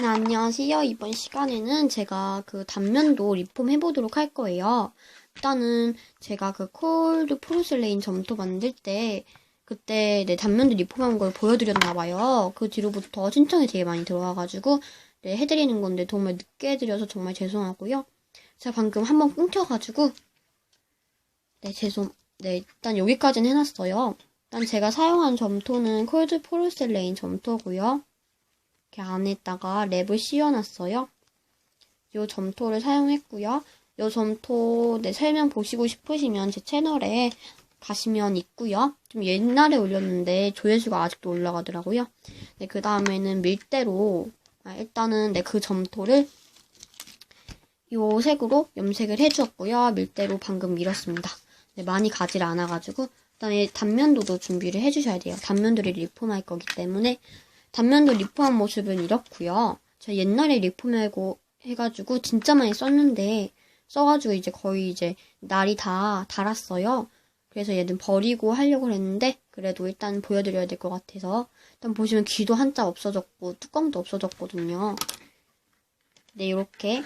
네, 안녕하세요. 이번 시간에는 제가 그 단면도 리폼 해보도록 할 거예요. 일단은 제가 그 콜드 포르슬레인 점토 만들 때 그때 네, 단면도 리폼한 걸 보여드렸나 봐요. 그 뒤로부터 신청이 되게 많이 들어와가지고 네, 해드리는 건데 정말 늦게 해드려서 정말 죄송하고요. 제가 방금 한번 끊겨가지고 네, 죄송. 네, 일단 여기까지는 해놨어요. 일단 제가 사용한 점토는 콜드 포르셀레인 점토고요. 이렇게 안에다가 랩을 씌워놨어요. 이 점토를 사용했고요. 이 점토 네, 설명 보시고 싶으시면 제 채널에 가시면 있고요. 좀 옛날에 올렸는데 조회수가 아직도 올라가더라고요. 네, 그 다음에는 밀대로 아, 일단은 네, 그 점토를 이 색으로 염색을 해주었고요. 밀대로 방금 밀었습니다. 네, 많이 가질 않아가지고 그다음에 단면도도 준비를 해주셔야 돼요. 단면도를 리폼할 거기 때문에 단면도 리폼한 모습은 이렇고요. 제가 옛날에 리폼하고 해가지고 진짜 많이 썼는데 써가지고 이제 거의 이제 날이 다 달았어요. 그래서 얘는 버리고 하려고 했는데 그래도 일단 보여드려야 될 것 같아서 일단 보시면 귀도 한자 없어졌고 뚜껑도 없어졌거든요. 네 이렇게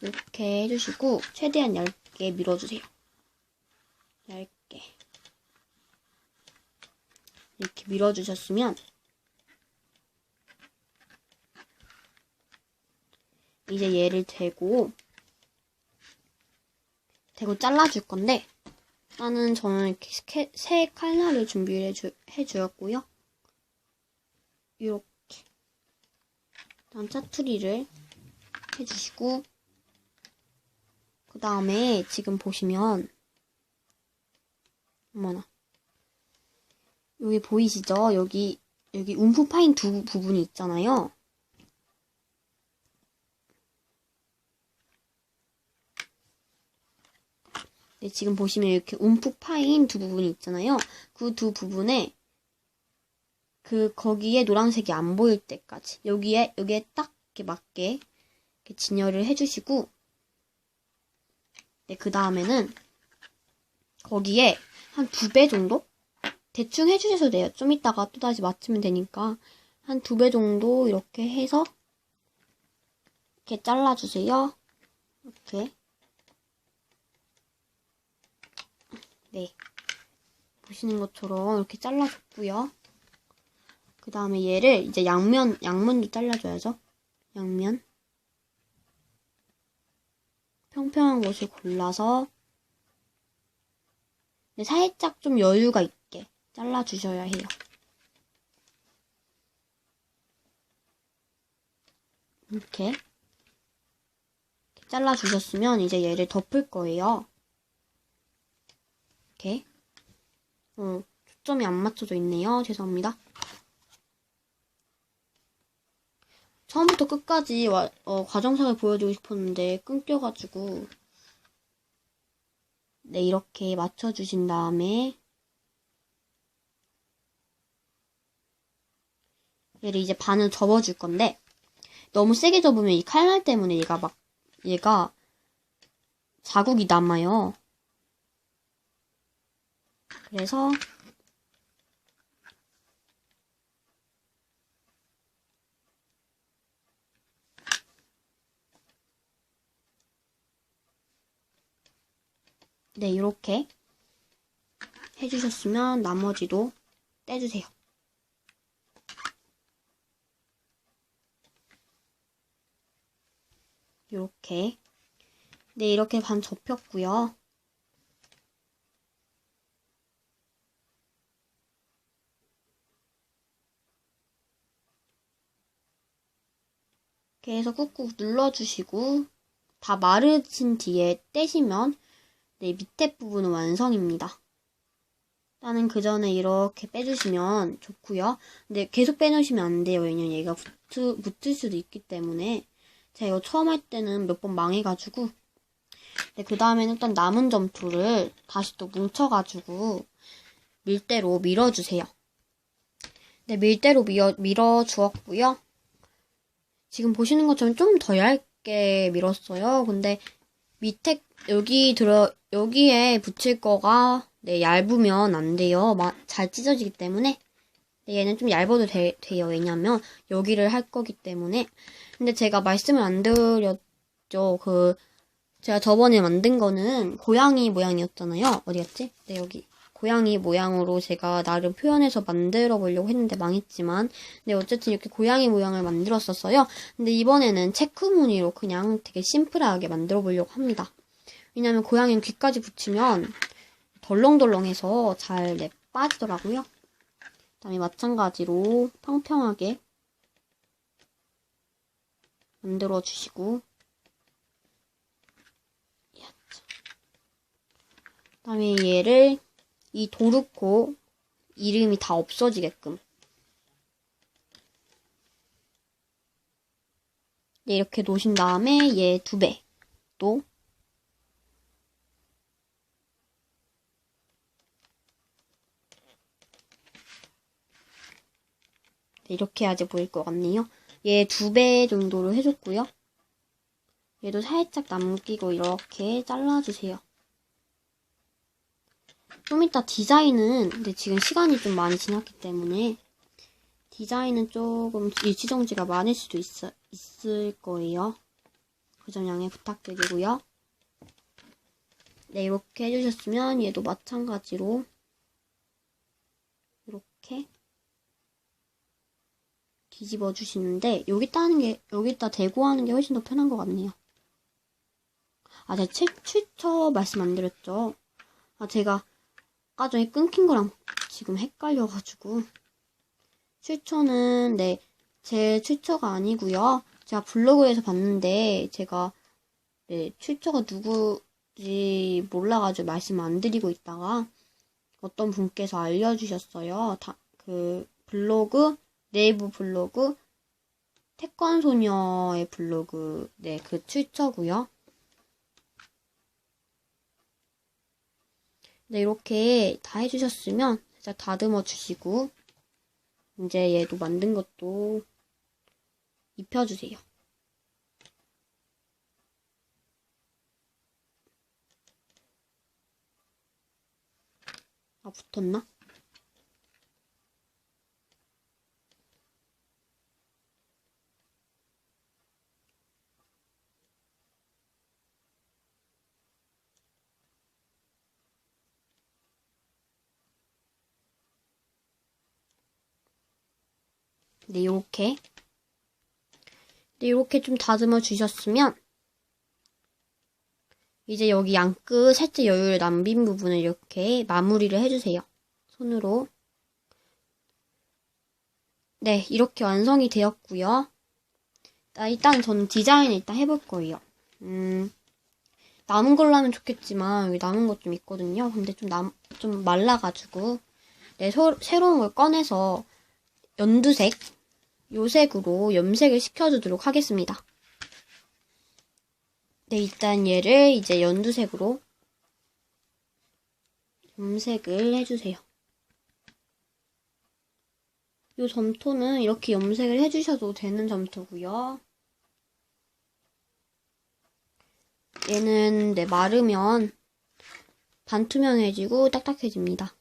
이렇게 해주시고 최대한 얇게 밀어주세요. 얇게 이렇게 밀어주셨으면 이제 얘를 대고 대고 잘라줄 건데 나는 저는 이렇게 새 칼날을 준비를 해주, 해주었고요. 이렇게 다음 짜투리를 해주시고 그 다음에 지금 보시면 어머나 여기 보이시죠? 여기 여기 움프 파인 두 부분이 있잖아요. 네, 지금 보시면 이렇게 움푹 파인 두 부분이 있잖아요. 그 두 부분에 그 거기에 노란색이 안 보일 때까지 여기에 여기에 딱 이렇게 맞게 이렇게 진열을 해주시고 네, 그 다음에는 거기에 한 두 배 정도 대충 해주셔도 돼요. 좀 이따가 또 다시 맞추면 되니까 한 두 배 정도 이렇게 해서 이렇게 잘라주세요. 이렇게 네. 보시는 것처럼 이렇게 잘라줬고요. 그 다음에 얘를 이제 양면, 양면도 잘라줘야죠. 양면. 평평한 곳을 골라서 네, 살짝 좀 여유가 있게 잘라주셔야 해요. 이렇게 잘라주셨으면 이제 얘를 덮을 거예요. 이렇게. 어, 초점이 안 맞춰져 있네요. 죄송합니다. 처음부터 끝까지 와, 어, 과정상을 보여주고 싶었는데 끊겨가지고 네 이렇게 맞춰주신 다음에 얘를 이제 반을 접어줄 건데 너무 세게 접으면 이 칼날 때문에 얘가 막 얘가 자국이 남아요. 그래서 네, 이렇게 해주셨으면 나머지도 떼주세요. 이렇게 네, 이렇게 반 접혔고요. 이렇게 해서 꾹꾹 눌러주시고 다 마르신 뒤에 떼시면 네, 밑에 부분은 완성입니다. 일단은 그 전에 이렇게 빼주시면 좋고요. 근데 계속 빼놓으시면 안 돼요. 왜냐면 얘가 붙을, 붙을 수도 있기 때문에 제가 이거 처음 할 때는 몇 번 망해가지고 네, 그 다음에는 일단 남은 점토를 다시 또 뭉쳐가지고 밀대로 밀어주세요. 네, 밀대로 밀어, 밀어주었고요. 지금 보시는 것처럼 좀 더 얇게 밀었어요. 근데 밑에 여기 들어 여기에 붙일 거가 네, 얇으면 안 돼요. 잘 찢어지기 때문에 근데 얘는 좀 얇아도 돼, 돼요. 왜냐면 여기를 할 거기 때문에. 근데 제가 말씀을 안 드렸죠. 그 제가 저번에 만든 거는 고양이 모양이었잖아요. 어디 갔지? 네, 여기. 고양이 모양으로 제가 나름 표현해서 만들어 보려고 했는데 망했지만, 네, 어쨌든 이렇게 고양이 모양을 만들었었어요. 근데 이번에는 체크 무늬로 그냥 되게 심플하게 만들어 보려고 합니다. 왜냐면 고양이는 귀까지 붙이면 덜렁덜렁해서 잘 네, 빠지더라고요. 그다음에 마찬가지로 평평하게 만들어 주시고 그다음에 얘를 이 도르코 이름이 다 없어지게끔 네, 이렇게 놓으신 다음에 얘 두 배 또 네, 이렇게 해야지 보일 것 같네요. 얘 두 배 정도로 해줬고요. 얘도 살짝 남기고 이렇게 잘라주세요. 좀 이따 디자인은, 근데 지금 시간이 좀 많이 지났기 때문에, 디자인은 조금 일치정지가 많을 수도 있, 있을 거예요. 그 점 양해 부탁드리고요. 네, 이렇게 해주셨으면 얘도 마찬가지로, 이렇게 뒤집어 주시는데, 여기다 하는 게, 여기다 대고 하는 게 훨씬 더 편한 것 같네요. 아, 제가 책 출처 말씀 안 드렸죠? 아, 제가 아까 전에 끊긴 거랑 지금 헷갈려가지고. 출처는, 네, 제 출처가 아니고요 제가 블로그에서 봤는데, 제가, 네, 출처가 누구지 몰라가지고 말씀 안 드리고 있다가, 어떤 분께서 알려주셨어요. 다, 그, 블로그, 네이버 블로그, 태권소녀의 블로그, 네, 그 출처고요 네, 이렇게 다 해주셨으면 살짝 다듬어 주시고 이제 얘도 만든 것도 입혀주세요. 아, 붙었나? 네, 요렇게. 네, 요렇게 좀 다듬어 주셨으면, 이제 여기 양끝 살짝 여유를 남긴 부분을 이렇게 마무리를 해주세요. 손으로. 네, 이렇게 완성이 되었고요. 일단 저는 디자인을 일단 해볼 거예요. 음, 남은 걸로 하면 좋겠지만 여기 남은 것 좀 있거든요. 근데 좀 남, 좀 말라가지고 네, 소, 새로운 걸 꺼내서 연두색, 요색으로 염색을 시켜주도록 하겠습니다. 네, 일단 얘를 이제 연두색으로 염색을 해주세요. 이 점토는 이렇게 염색을 해주셔도 되는 점토고요. 얘는 네, 마르면 반투명해지고 딱딱해집니다.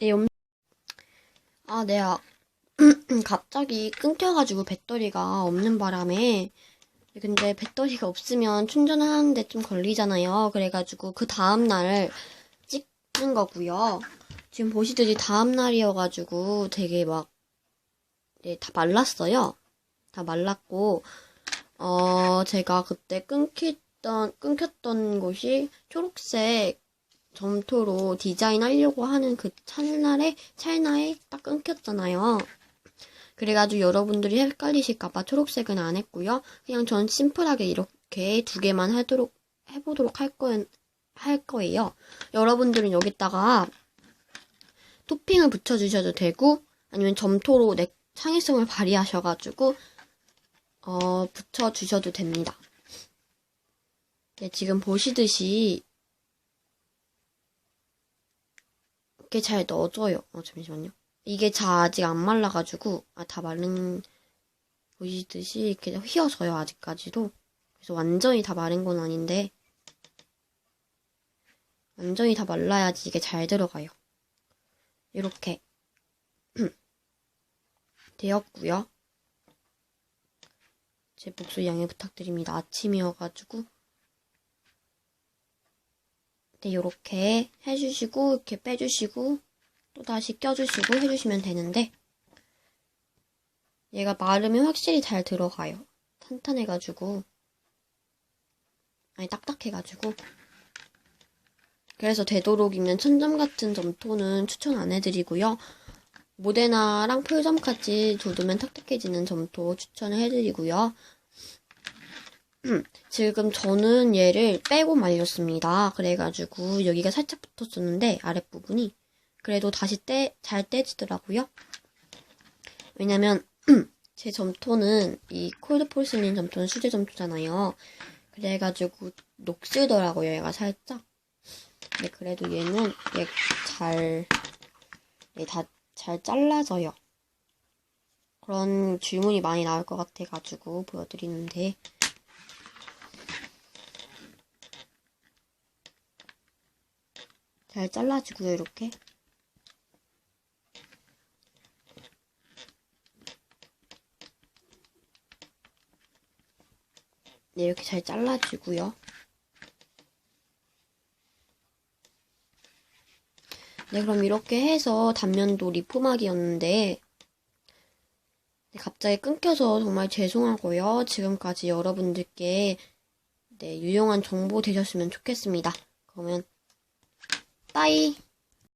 네, 염... 아, 네, 아, 갑자기 끊겨가지고 배터리가 없는 바람에 근데 배터리가 없으면 충전하는데 좀 걸리잖아요. 그래가지고 그 다음날 찍는 거고요. 지금 보시듯이 다음날이어가지고 되게 막, 네, 다 말랐어요. 다 말랐고, 어, 제가 그때 끊겼던, 끊겼던 곳이 초록색 점토로 디자인하려고 하는 그 찰나에, 찰나에 딱 끊겼잖아요. 그래가지고 여러분들이 헷갈리실까봐 초록색은 안 했고요. 그냥 전 심플하게 이렇게 두 개만 하도록, 해보도록 할, 거, 할 거예요. 여러분들은 여기다가 토핑을 붙여주셔도 되고, 아니면 점토로 내 창의성을 발휘하셔가지고, 어, 붙여주셔도 됩니다. 네, 지금 보시듯이 이렇게 잘 넣어줘요. 어, 잠시만요. 이게 자 아직 안 말라가지고 아 다 마른 보시듯이 이렇게 휘어져요, 아직까지도. 그래서 완전히 다 마른 건 아닌데, 완전히 다 말라야지 이게 잘 들어가요. 이렇게 되었고요. 제 목소리 양해 부탁드립니다. 아침이어가지고. 네, 요렇게 해주시고, 이렇게 빼주시고, 또 다시 껴주시고 해주시면 되는데, 얘가 마르면 확실히 잘 들어가요. 탄탄해가지고. 아니, 딱딱해가지고. 그래서 되도록이면 천점 같은 점토는 추천 안 해드리고요. 모데나랑 풀점까지 돋으면 탁탁해지는 점토 추천을 해드리고요. 지금 저는 얘를 빼고 말렸습니다. 그래가지고 여기가 살짝 붙었었는데 아랫부분이 그래도 다시 떼, 잘 떼지더라고요. 왜냐면 제 점토는 이 콜드 폴슬린 점토는 수제 점토잖아요. 그래가지고 녹슬더라고요. 얘가 살짝. 네, 그래도 얘는 얘 잘, 얘 다 잘 잘라져요. 그런 질문이 많이 나올 것 같아가지고 보여드리는데. 잘 잘라지고요, 이렇게. 네, 이렇게 잘 잘라지고요. 네, 그럼 이렇게 해서 단면도 리폼하기였는데, 네, 갑자기 끊겨서 정말 죄송하고요. 지금까지 여러분들께 네, 유용한 정보 되셨으면 좋겠습니다. 그러면, 빠이!